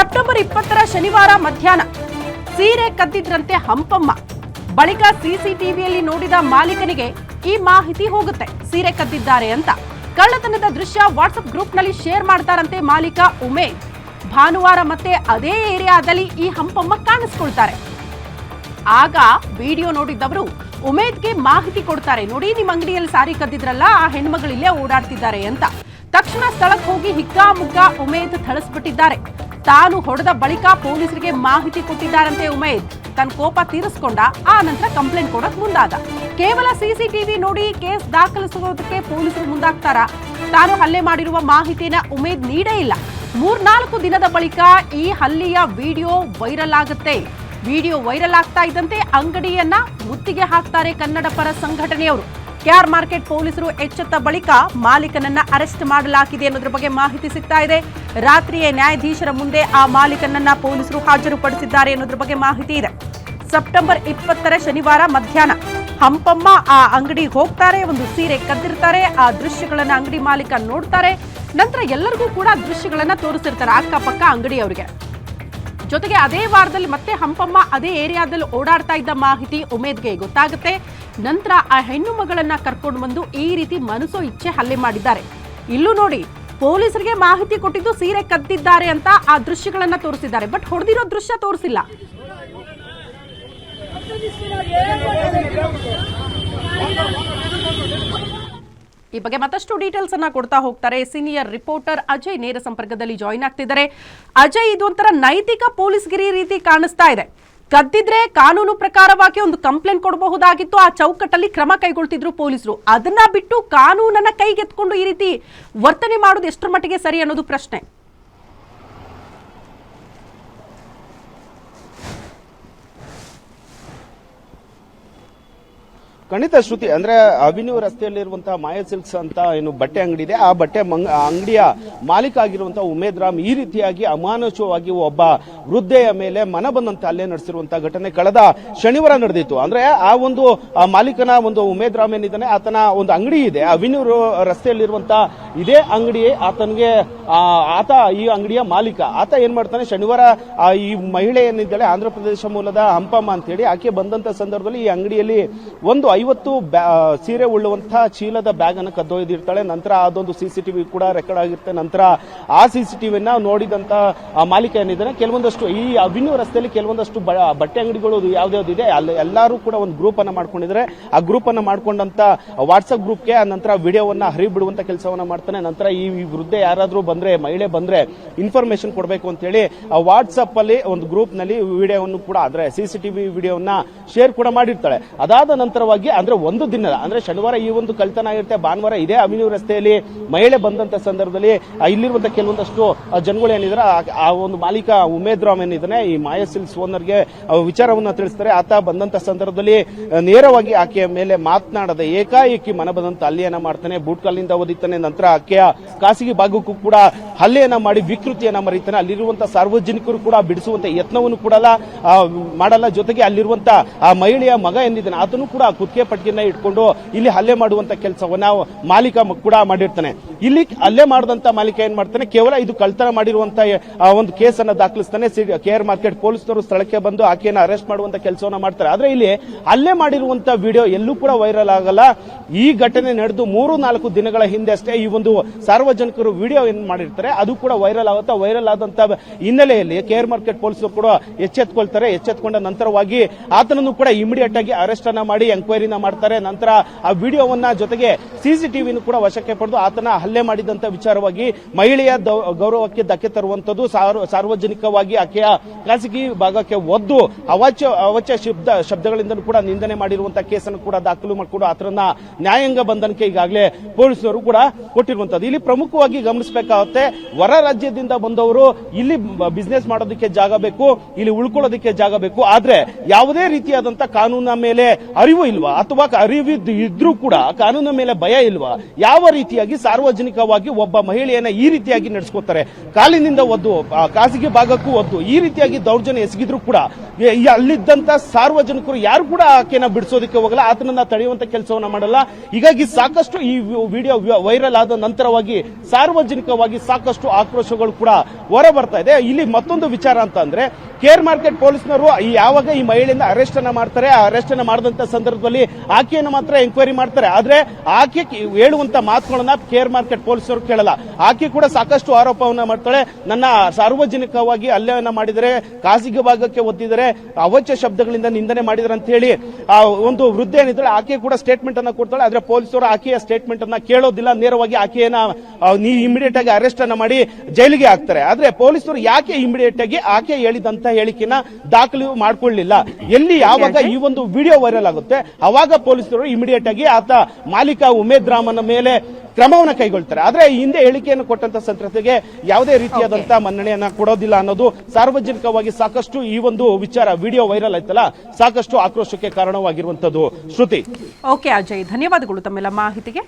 September ಇಪ್ಪತ್ತರ ಶನಿವಾರ ಮಧ್ಯಾಹ್ನ ಸೀರೆ ಕದ್ದಿದ್ರಂತೆ ಹಂಪಮ್ಮ. ಬಳಿಕ ಸಿಸಿಟಿವಿಯಲ್ಲಿ ನೋಡಿದ ಮಾಲೀಕನಿಗೆ ಈ ಮಾಹಿತಿ ಹೋಗುತ್ತೆ. ಸೀರೆ ಕದ್ದಿದ್ದಾರೆ ಅಂತ. ಕಳ್ಳತನದ ದೃಶ್ಯ ವಾಟ್ಸ್ಆಪ್ ಗ್ರೂಪ್ನಲ್ಲಿ ಶೇರ್ ಮಾಡ್ತಾರಂತೆ ಮಾಲೀಕ ಉಮೇದ್ ಭಾನುವಾರ ಮತ್ತೆ ಅದೇ ಏರಿಯಾದಲ್ಲಿ ಈ ಹಂಪಮ್ಮ ಕಾಣಿಸ್ಕೊಳ್ತಾರೆ. ಆಗ ವಿಡಿಯೋ ನೋಡಿದ್ದವರು ಉಮೇದ್ಗೆ ಮಾಹಿತಿ ಕೊಡ್ತಾರೆ. ನೋಡಿ, ನಿಮ್ಮ ಅಂಗಡಿಯಲ್ಲಿ ಸಾರಿ ಕದ್ದಿದ್ರಲ್ಲ, ಆ ಹೆಣ್ಮಗಳಿಲ್ಲೇ ಓಡಾಡ್ತಿದ್ದಾರೆ ಅಂತ. ತಕ್ಷಣ ಸ್ಥಳಕ್ಕೆ ಹೋಗಿ ಹಿಗ್ಗಾಮುಗ್ಗಾ ಉಮೇದ್ ಥಳಿಸ್ಬಿಟ್ಟಿದ್ದಾರೆ. ತಾನು ಹೊಡೆದ ಬಳಿಕ ಪೊಲೀಸರಿಗೆ ಮಾಹಿತಿ ಕೊಟ್ಟಿದ್ದಾರಂತೆ ಉಮೇದ್ ತನ್ನ ಕೋಪ ತೀರಿಸಿಕೊಂಡ ಆ ನಂತರ ಕಂಪ್ಲೇಂಟ್ ಕೊಡಕ್ ಮುಂದಾದ. ಕೇವಲ ಸಿಸಿಟಿವಿ ನೋಡಿ ಕೇಸ್ ದಾಖಲಿಸುವುದಕ್ಕೆ ಪೊಲೀಸರು ಮುಂದಾಗ್ತಾರ? ತಾನು ಹಲ್ಲೆ ಮಾಡಿರುವ ಮಾಹಿತಿನ ಉಮೇದ್ ನೀಡೇ ಇಲ್ಲ. ಮೂರ್ನಾಲ್ಕು ದಿನದ ಬಳಿಕ ಈ ಹಲ್ಲೆಯ ವಿಡಿಯೋ ವೈರಲ್ ಆಗುತ್ತೆ. ವಿಡಿಯೋ ವೈರಲ್ ಆಗ್ತಾ ಇದ್ದಂತೆ ಅಂಗಡಿಯನ್ನ ಮುತ್ತಿಗೆ ಹಾಕ್ತಾರೆ ಕನ್ನಡ ಪರ ಸಂಘಟನೆಯವರು. ಕೆಆರ್ ಮಾರ್ಕೆಟ್ ಪೊಲೀಸರು ಎಚ್ಚೆತ್ತ ಬಳಿಕ ಮಾಲೀಕನನ್ನ ಅರೆಸ್ಟ್ ಮಾಡಲಾಗಿದೆ ಅನ್ನೋದ್ರ ಬಗ್ಗೆ ಮಾಹಿತಿ ಸಿಗ್ತಾ ಇದೆ. ರಾತ್ರಿಯೇ ನ್ಯಾಯಾಧೀಶರ ಮುಂದೆ ಆ ಮಾಲೀಕನನ್ನ ಪೊಲೀಸರು ಹಾಜರುಪಡಿಸಿದ್ದಾರೆ ಅನ್ನೋದ್ರ ಬಗ್ಗೆ ಮಾಹಿತಿ ಇದೆ. ಸೆಪ್ಟೆಂಬರ್ ಇಪ್ಪತ್ತರ ಶನಿವಾರ ಮಧ್ಯಾಹ್ನ ಹಂಪಮ್ಮ ಆ ಅಂಗಡಿಗೆ ಹೋಗ್ತಾರೆ, ಒಂದು ಸೀರೆ ಕದ್ದಿರ್ತಾರೆ, ಆ ದೃಶ್ಯಗಳನ್ನ ಅಂಗಡಿ ಮಾಲೀಕ ನೋಡ್ತಾರೆ. ನಂತರ ಎಲ್ಲರಿಗೂ ಕೂಡ ದೃಶ್ಯಗಳನ್ನ ತೋರಿಸಿರ್ತಾರೆ ಅಕ್ಕಪಕ್ಕ ಅಂಗಡಿಯವರಿಗೆ. ಜೊತೆಗೆ ಅದೇ ವಾರದಲ್ಲಿ ಮತ್ತೆ ಹಂಪಮ್ಮ ಅದೇ ಏರಿಯಾದಲ್ಲಿ ಓಡಾಡ್ತಾ ಇದ್ದ ಮಾಹಿತಿ ಉಮೇದ್ಗೆ ಗೊತ್ತಾಗುತ್ತೆ. ನಂತರ ಆ ಹೆಣ್ಣು ಮಗಳನ್ನ ಕರ್ಕೊಂಡು ಬಂದು ಈ ರೀತಿ ಮನಸ್ಸೋ ಇಚ್ಛೆ ಹಲ್ಲೆ ಮಾಡಿದ್ದಾರೆ. ಇಲ್ಲೂ ನೋಡಿ, ಪೊಲೀಸರಿಗೆ ಮಾಹಿತಿ ಕೊಟ್ಟಿದ್ದು ಸೀರೆ ಕದ್ದಿದ್ದಾರೆ ಅಂತ ಆ ದೃಶ್ಯಗಳನ್ನ ತೋರಿಸಿದ್ದಾರೆ. ಬಟ್ ಹೊಡೆದಿರೋ ದೃಶ್ಯ ತೋರಿಸಿಲ್ಲ. ಈ ಬಗ್ಗೆ ಮತ್ತಷ್ಟು ಡೀಟೇಲ್ಸ್ ಅನ್ನ ಕೊಡ್ತಾ ಹೋಗ್ತಾರೆ. ಸೀನಿಯರ್ ರಿಪೋರ್ಟರ್ ಅಜಯ್ ನೇರ ಸಂಪರ್ಕದಲ್ಲಿ ಜಾಯಿನ್ ಆಗ್ತಿದ್ದಾರೆ. ಅಜಯ್ ಇದು ಒಂಥರ ನೈತಿಕ ಪೊಲೀಸ್ಗಿರಿ ರೀತಿ ಕಾಣಿಸ್ತಾ ಇದೆ. ಕದ್ದಿದ್ರೆ ಕಾನೂನು ಪ್ರಕಾರವಾಗಿ ಒಂದು ಕಂಪ್ಲೇಂಟ್ ಕೊಡಬಹುದಾಗಿತ್ತು. ಆ ಚೌಕಟ್ಟಲ್ಲಿ ಕ್ರಮ ಕೈಗೊಳ್ತಿದ್ರು ಪೊಲೀಸರು. ಅದನ್ನ ಬಿಟ್ಟು ಕಾನೂನನ್ನ ಕೈಗೆತ್ಕೊಂಡು ಈ ರೀತಿ ವರ್ತನೆ ಮಾಡೋದು ಎಷ್ಟರ ಮಟ್ಟಿಗೆ ಸರಿ ಅನ್ನೋದು ಪ್ರಶ್ನೆ. ಖಂಡಿತ ಶ್ರುತಿ, ಅಂದ್ರೆ ಅವಿನ್ಯೂ ರಸ್ತೆಯಲ್ಲಿರುವಂತಹ ಮಾಯಾ ಸಿಲ್ಕ್ಸ್ ಅಂತ ಏನು ಬಟ್ಟೆ ಅಂಗಡಿ ಇದೆ ಆ ಬಟ್ಟೆ ಅಂಗಡಿಯ ಮಾಲೀಕ ಆಗಿರುವಂತಹ ಉಮೇದ್ ರಾಮ್ ಈ ರೀತಿಯಾಗಿ ಅಮಾನುಷವಾಗಿ ಒಬ್ಬ ವೃದ್ಧೆಯ ಮೇಲೆ ಮನ ಬಂದಂತ ಅಲ್ಲೇ ನಡೆಸಿರುವಂತಹ ಘಟನೆ ಕಳೆದ ಶನಿವಾರ ನಡೆದಿತ್ತು. ಅಂದ್ರೆ ಆ ಒಂದು ಮಾಲೀಕನ ಒಂದು ಉಮೇದ್ ರಾಮ್ ಏನಿದ್ದಾನೆ, ಆತನ ಒಂದು ಅಂಗಡಿ ಇದೆ. ರಸ್ತೆಯಲ್ಲಿ ರಸ್ತೆಯಲ್ಲಿರುವಂತಹ ಇದೇ ಅಂಗಡಿ ಆತನಿಗೆ ಆತ ಈ ಅಂಗಡಿಯ ಮಾಲೀಕ. ಆತ ಏನ್ ಮಾಡ್ತಾನೆ, ಶನಿವಾರ ಈ ಮಹಿಳೆ ಏನಿದ್ದಾಳೆ, ಆಂಧ್ರ ಪ್ರದೇಶ ಮೂಲದ ಹಂಪಮ್ಮ ಅಂತ ಹೇಳಿ ಆಕೆ ಬಂದಂತ ಸಂದರ್ಭದಲ್ಲಿ ಈ ಅಂಗಡಿಯಲ್ಲಿ ಒಂದು ಐವತ್ತು ಸೀರೆ ಉಳ್ಳುವಂತಹ ಚೀಲದ ಬ್ಯಾಗ್ ಅನ್ನು ಕದ್ದೊಯ್ದಿರ್ತಾಳೆ. ನಂತರ ಅದೊಂದು ಸಿ ಸಿಸಿಟಿವಿ ಕೂಡ ರೆಕಾರ್ಡ್ ಆಗಿರುತ್ತೆ. ನಂತರ ಆ ಸಿಸಿಟಿವಿನ ನೋಡಿದಂತ ನೋಡಿದಂಥ ಮಾಲೀಕ ಏನಿದ್ದಾನೆ ಕೆಲವೊಂದಷ್ಟು ಈ ಅವಿನ್ಯೂ ರಸ್ತೆಯಲ್ಲಿ ಕೆಲವೊಂದಷ್ಟು ಬಟ್ಟೆ ಅಂಗಡಿಗಳು ಯಾವ್ದಾವ್ದು ಇದೆ, ಅಲ್ಲಿ ಎಲ್ಲರೂ ಕೂಡ ಒಂದು ಗ್ರೂಪ್ ಅನ್ನು ಮಾಡ್ಕೊಂಡಿದ್ರೆ ಆ ಗ್ರೂಪ್ ಅನ್ನು ಮಾಡ್ಕೊಂಡಂತ ವಾಟ್ಸ್ಆಪ್ ಗ್ರೂಪ್ಗೆ ಆ ನಂತರ ವಿಡಿಯೋವನ್ನ ಹರಿಬಿಡುವಂತ ಕೆಲಸವನ್ನ ಮಾಡ್ತಾನೆ. ನಂತರ ಈ ವೃದ್ಧೆ ಯಾರಾದರೂ ಬಂದ್ರೆ, ಮಹಿಳೆ ಬಂದ್ರೆ ಇನ್ಫಾರ್ಮೇಶನ್ ಕೊಡಬೇಕು ಅಂತ ಹೇಳಿ ಆ ವಾಟ್ಸ್ಆಪ್ ಅಲ್ಲಿ ಒಂದು ಗ್ರೂಪ್ನಲ್ಲಿ ವಿಡಿಯೋವನ್ನು ಕೂಡ, ಅಂದ್ರೆ ಸಿಸಿಟಿವಿ ವಿಡಿಯೋವನ್ನ ಶೇರ್ ಕೂಡ ಮಾಡಿರ್ತಾಳೆ. ಅದಾದ ನಂತರವಾಗಿ ಅಂದ್ರೆ ಒಂದು ದಿನ, ಅಂದ್ರೆ ಶನಿವಾರ ಈ ಒಂದು ಕಳ್ತನ ಆಗಿರುತ್ತೆ, ಭಾನುವಾರ ಇದೇ ಅಭಿನವ್ ರಸ್ತೆಯಲ್ಲಿ ಮಹಿಳೆ ಬಂದಂತ ಸಂದರ್ಭದಲ್ಲಿ ಇಲ್ಲಿರುವಂತ ಕೆಲವೊಂದಷ್ಟು ಜನಗಳು ಏನಿದ್ರೆ, ಆ- ಒಂದು ಮಾಲೀಕ ಉಮೇದ್ ರಾಮ್ ಏನಿದ್ದಾನೆ ಈ ಮಾಯಾ ಸಿಲ್ಸ್ ಓನರ್ಗೆ ವಿಚಾರವನ್ನ ತಿಳಿಸ್ತಾರೆ. ಆತ ಬಂದಂತ ಸಂದರ್ಭದಲ್ಲಿ ನೇರವಾಗಿ ಆಕೆಯ ಮೇಲೆ ಮಾತನಾಡದೆ ಏಕಾಏಕಿ ಮನ ಬಂದಂತ ಹಲ್ಲೆಯನ್ನ ಮಾಡ್ತಾನೆ ಬೂಟ್ ಓದಿತಾನೆ, ನಂತರ ಆಕೆಯ ಖಾಸಗಿ ಭಾಗಕ್ಕೂ ಕೂಡ ಹಲ್ಲೆಯನ್ನ ಮಾಡಿ ವಿಕೃತಿಯನ್ನ ಮರೀತಾನೆ. ಅಲ್ಲಿರುವಂತಹ ಸಾರ್ವಜನಿಕರು ಕೂಡ ಬಿಡಿಸುವಂತ ಯತ್ನವನ್ನು ಕೂಡ ಮಾಡಲ್ಲ. ಜೊತೆಗೆ ಅಲ್ಲಿರುವಂತಹ ಆ, ಮಹಿಳೆಯ ಮಗ ಎಂದಿದ್ದಾನೆ ಆತನು ಕೂಡ ಕುತ್ತಿಗೆ ಪಟ್ಟಿಗೆನ ಇಟ್ಕೊಂಡು ಇಲ್ಲಿ ಹಲ್ಲೆ ಮಾಡುವಂತ ಕೆಲಸವನ್ನ ಮಾಲೀಕ ಕೂಡ ಮಾಡಿರ್ತಾನೆ. ಇಲ್ಲಿ ಹಲ್ಲೆ ಮಾಡಿದಂತ ಮಾಲೀಕ ಏನ್ ಮಾಡ್ತಾನೆ? ಕೇವಲ ಇದು ಕಳ್ತನ ಮಾಡಿರುವಂತ ಒಂದು ಒಂದು ಅನ್ನ ದಾಖಲಿಸ್ತಾನೆ. ಕೇರ್ ಮಾರ್ಕೆಟ್ ಪೊಲೀಸರು ಸ್ಥಳಕ್ಕೆ ಬಂದು ಆಕೆಯನ್ನ ಅರೆಸ್ಟ್ ಮಾಡುವಂತ ಕೆಲಸವನ್ನ ಮಾಡ್ತಾರೆ. ಆದ್ರೆ ಇಲ್ಲಿ ಹಲ್ಲೆ ಮಾಡಿರುವಂತ ವಿಡಿಯೋ ಎಲ್ಲೂ ಕೂಡ ವೈರಲ್ ಆಗಲ್ಲ. ಈ ಘಟನೆ ನಡೆದು ಮೂರು ನಾಲ್ಕು ದಿನಗಳ ಹಿಂದೆ ಅಷ್ಟೇ ಈ ಒಂದು ಸಾರ್ವಜನಿಕರು ವಿಡಿಯೋ ಏನ್ ಮಾಡಿರ್ತಾರೆ, ಅದು ಕೂಡ ವೈರಲ್ ಆಗುತ್ತೆ, ವೈರಲ್ ಆದಂತ ಹಿನ್ನೆಲೆಯಲ್ಲಿ ಕೇರ್ ಮಾರ್ಕೆಟ್ ಪೊಲೀಸರು ಕೂಡ ಎಚ್ಚೆತ್ಕೊಳ್ತಾರೆ. ಎಚ್ಚೆತ್ಕೊಂಡ ನಂತರವಾಗಿ ಆತನನ್ನು ಕೂಡ ಇಮಿಡಿಯೇಟ್ ಆಗಿ ಅರೆಸ್ಟ್ ಅನ್ನ ಮಾಡಿ ಎಂಕ್ವೈರಿನ ಮಾಡ್ತಾರೆ. ನಂತರ ಆ ವಿಡಿಯೋವನ್ನ ಜೊತೆಗೆ ಸಿಸಿಟಿವಿನೂ ಕೂಡ ವಶಕ್ಕೆ ಪಡೆದು ಆತನ ಹಲ್ಲೆ ಮಾಡಿದಂತ ವಿಚಾರವಾಗಿ ಮಹಿಳೆಯ ಗೌರವಕ್ಕೆ ಧಕ್ಕೆ ತರುವಂತದ್ದು ಸಾರ್ವ- ಸಾರ್ವಜನಿಕವಾಗಿ ಆಕೆಯ ಖಾಸಗಿ ಭಾಗಕ್ಕೆ ಒದ್ದು ಅವಾಚ್ಯ ಅವಾಚ್ಯ ಶಬ್ದ ಶಬ್ದಗಳಿಂದ ಕೂಡ ನಿಂದನೆ ಮಾಡಿರುವಂತ ಕೇಸನ್ನು ಕೂಡ ದಾಖಲು ಮಾಡಿಕೊಂಡು ಆತನ ನ್ಯಾಯಾಂಗ ಬಂಧನಕ್ಕೆ ಈಗಾಗಲೇ ಪೊಲೀಸರು ಕೂಡ ಕೊಟ್ಟಿರುವಂತದ್ದು ಇಲ್ಲಿ ಪ್ರಮುಖವಾಗಿ ಗಮನಿಸಬೇಕಾಗುತ್ತೆ, ಹೊರ ರಾಜ್ಯದಿಂದ ಬಂದವರು ಇಲ್ಲಿ ಬಿಸ್ನೆಸ್ ಮಾಡೋದಕ್ಕೆ ಜಾಗ ಬೇಕು, ಇಲ್ಲಿ ಉಳ್ಕೊಳ್ಳೋದಕ್ಕೆ ಜಾಗ ಬೇಕು. ಆದ್ರೆ ಯಾವುದೇ ರೀತಿಯಾದಂತ ಕಾನೂನ ಮೇಲೆ ಅರಿವು ಇಲ್ವಾ? ಇಲ್ವಾ? ಅಥವಾ ಅರಿವಿದ್ದು ಇದ್ರೂ ಕೂಡ ಕಾನೂನಿನ ಮೇಲೆ ಭಯ ಇಲ್ವಾ? ಯಾವ ರೀತಿಯಾಗಿ ಸಾರ್ವಜನಿಕವಾಗಿ ಒಬ್ಬ ಮಹಿಳೆಯನ್ನ ಈ ರೀತಿಯಾಗಿ ನಡೆಸ್ಕೋತಾರೆ? ಕಾಲಿನಿಂದ ಒದ್ದು ಖಾಸಗಿ ಭಾಗಕ್ಕೂ ಒದ್ದು, ಈ ರೀತಿಯಾಗಿ ದೌರ್ಜನ್ಯ ಎಸಗಿದ್ರು ಕೂಡ ಅಲ್ಲಿದ್ದಂತ ಸಾರ್ವಜನಿಕರು ಯಾರು ಕೂಡ ಆಕೆನ ಬಿಡಿಸೋದಕ್ಕೆ ಹೋಗಲ್ಲ, ಆತನನ್ನ ತಡೆಯುವಂತ ಕೆಲಸವನ್ನ ಮಾಡಲ್ಲ. ಹೀಗಾಗಿ ಸಾಕಷ್ಟು ಈ ವಿಡಿಯೋ ವೈರಲ್ ಆದ ನಂತರವಾಗಿ ಸಾರ್ವಜನಿಕವಾಗಿ ಸಾಕಷ್ಟು ಆಕ್ರೋಶಗಳು ಕೂಡ ಹೊರ ಬರ್ತಾ ಇದೆ. ಇಲ್ಲಿ ಮತ್ತೊಂದು ವಿಚಾರ ಅಂತ ಅಂದ್ರೆ ಕೇರ್ ಮಾರ್ಕೆಟ್ ಪೊಲೀಸ್ನವರು ಯಾವಾಗ ಈ ಮಹಿಳೆಯಿಂದ ಅರೆಸ್ಟ್ ಅನ್ನ ಮಾಡ್ತಾರೆ, ಆ ಅರೆಸ್ಟ್ ಅನ್ನ ಮಾಡಿದಂತ ಸಂದರ್ಭದಲ್ಲಿ ಆಕೆಯನ್ನು ಮಾತ್ರ ಎಂಕ್ವೈರಿ ಮಾಡ್ತಾರೆ. ಆದ್ರೆ ಆಕೆ ಹೇಳುವಂತ ಮಾತುಗಳನ್ನ ಕೇರ್ ಮಾರ್ಕೆಟ್ ಪೊಲೀಸರು ಕೇಳಲ್ಲ. ಆಕೆ ಕೂಡ ಸಾಕಷ್ಟು ಆರೋಪವನ್ನ ಮಾಡ್ತಾಳೆ. ನನ್ನ ಸಾರ್ವಜನಿಕವಾಗಿ ಹಲ್ಲೆಯನ್ನ ಮಾಡಿದರೆ, ಖಾಸಗಿ ಭಾಗಕ್ಕೆ ಒತ್ತಿದರೆ ಅವಚ್ಯ ಶಬ್ದಗಳಿಂದ ನಿಂದನೆ ಮಾಡಿದರೆ ಅಂತ ಹೇಳಿ ಆ, ಒಂದು ವೃದ್ಧ ಏನಿದ್ದಾಳೆ, ಆಕೆ ಕೂಡ ಸ್ಟೇಟ್ಮೆಂಟ್ ಅನ್ನ ಕೊಡ್ತಾಳೆ. ಆದ್ರೆ ಪೊಲೀಸರು ಆಕೆಯ ಸ್ಟೇಟ್ಮೆಂಟ್ ಅನ್ನ ಕೇಳೋದಿಲ್ಲ. ನೇರವಾಗಿ ಆಕೆಯನ್ನ ನೀ ಇಮಿಡಿಯೇಟ್ ಆಗಿ ಅರೆಸ್ಟ್ ಅನ್ನ ಮಾಡಿ ಜೈಲಿಗೆ ಹಾಕ್ತಾರೆ. ಆದ್ರೆ ಪೊಲೀಸರು ಯಾಕೆ ಇಮಿಡಿಯೇಟ್ ಆಗಿ ಆಕೆ ಹೇಳಿದಂತ ಹೇಳಿಕೆನ ದಾಖಲು ಮಾಡಿಕೊಳ್ಳಲಿಲ್ಲ ಎಲ್ಲಿ ಯಾವಾಗ ಈ ಒಂದು ವಿಡಿಯೋ ವೈರಲ್ ಆಗುತ್ತೆ ಅವಾಗ ಪೊಲೀಸರು ಇಮಿಡಿಯೇಟ್ ಆಗಿ ಆತ ಮಾಲೀಕ ಉಮೇದ್ ರಾಮನ ಮೇಲೆ ಕ್ರಮವನ್ನು ಕೈಗೊಳ್ತಾರೆ. ಆದ್ರೆ ಹಿಂದೆ ಹೇಳಿಕೆಯನ್ನು ಕೊಟ್ಟಂತ ಸಂತ್ರಸ್ತೆಗೆ ಯಾವುದೇ ರೀತಿಯಾದಂತಹ ಮನ್ನಣೆಯನ್ನ ಕೊಡೋದಿಲ್ಲ ಅನ್ನೋದು ಸಾರ್ವಜನಿಕವಾಗಿ ಸಾಕಷ್ಟು ಈ ಒಂದು ವಿಚಾರ ವಿಡಿಯೋ ವೈರಲ್ ಆಯ್ತಲ್ಲ ಸಾಕಷ್ಟು ಆಕ್ರೋಶಕ್ಕೆ ಕಾರಣವಾಗಿರುವಂತದ್ದು ಶ್ರುತಿ. ಓಕೆ ಅಜಯ್ ಧನ್ಯವಾದಗಳು ತಮ್ಮೆಲ್ಲ ಮಾಹಿತಿಗೆ.